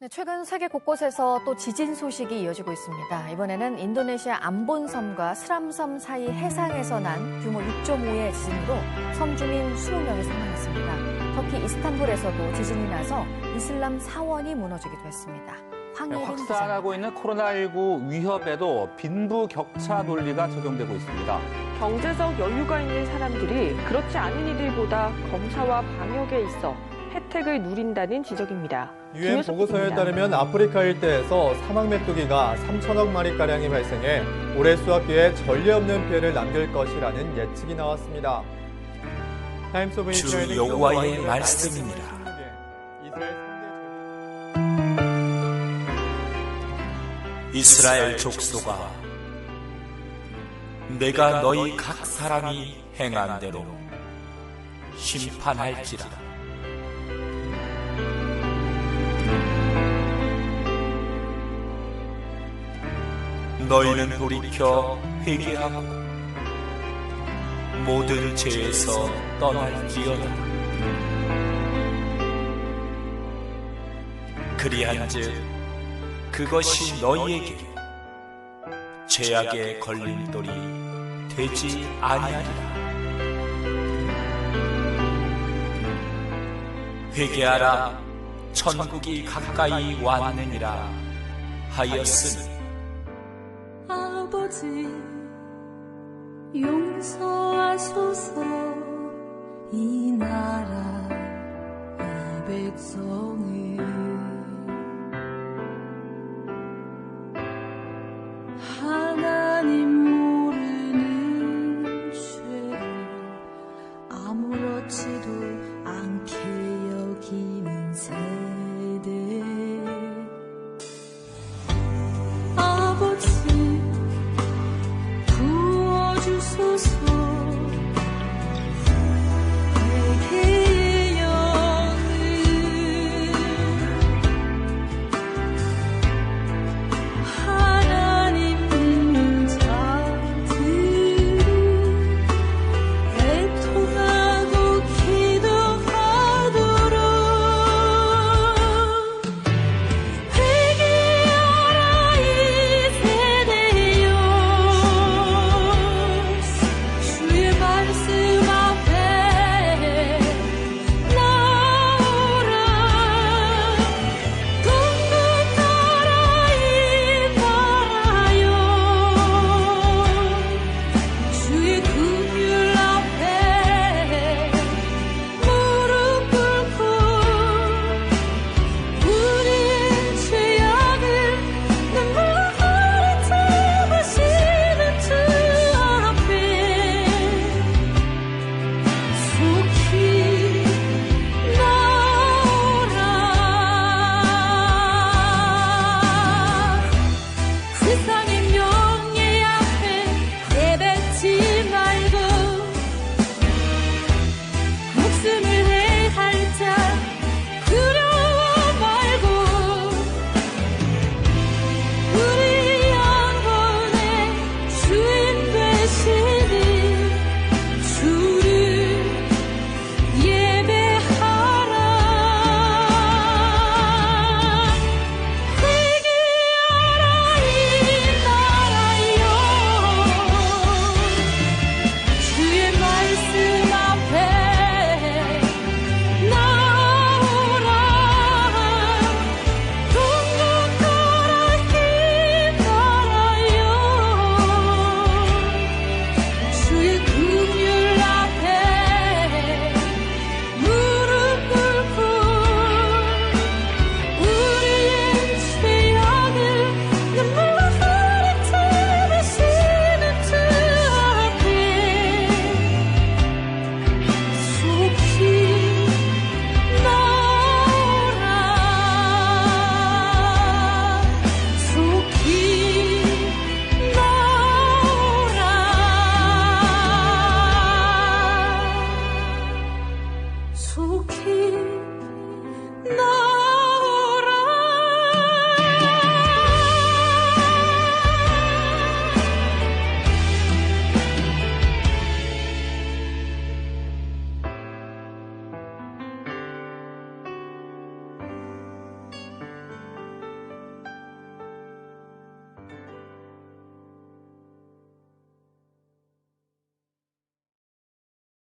네, 최근 세계 곳곳에서 또 지진 소식이 이어지고 있습니다. 이번에는 인도네시아 암본섬과 스람섬 사이 해상에서 난 규모 6.5의 지진으로 섬 주민 20명이 사망했습니다. 터키 이스탄불에서도 지진이 나서 이슬람 사원이 무너지기도 했습니다. 네, 확산하고 있는 코로나19 위협에도 빈부 격차 논리가 적용되고 있습니다. 경제적 여유가 있는 사람들이 그렇지 않은 이들보다 검사와 방역에 있어 혜택을 누린다는 지적입니다. 유엔 보고서에. 따르면 아프리카 일대에서 사막 메뚜기가 3천억 마리가량이 발생해 올해 수확기에 전례 없는 피해를 남길 것이라는 예측이 나왔습니다. 주 여호와의 말씀입니다. 이스라엘 족속아 내가 너희 각 사람이 행한 대로 심판할지라 너희는 돌이켜 회개하고 모든 죄에서 떠날지어다 그리한즉 그것이 너희에게 죄악에 걸릴 돌이 되지 아니하리라. 회개하라, 천국이 가까이 왔느니라 하였으니 끝까지 용서하소서 이 나라 이 백성을. 하 속히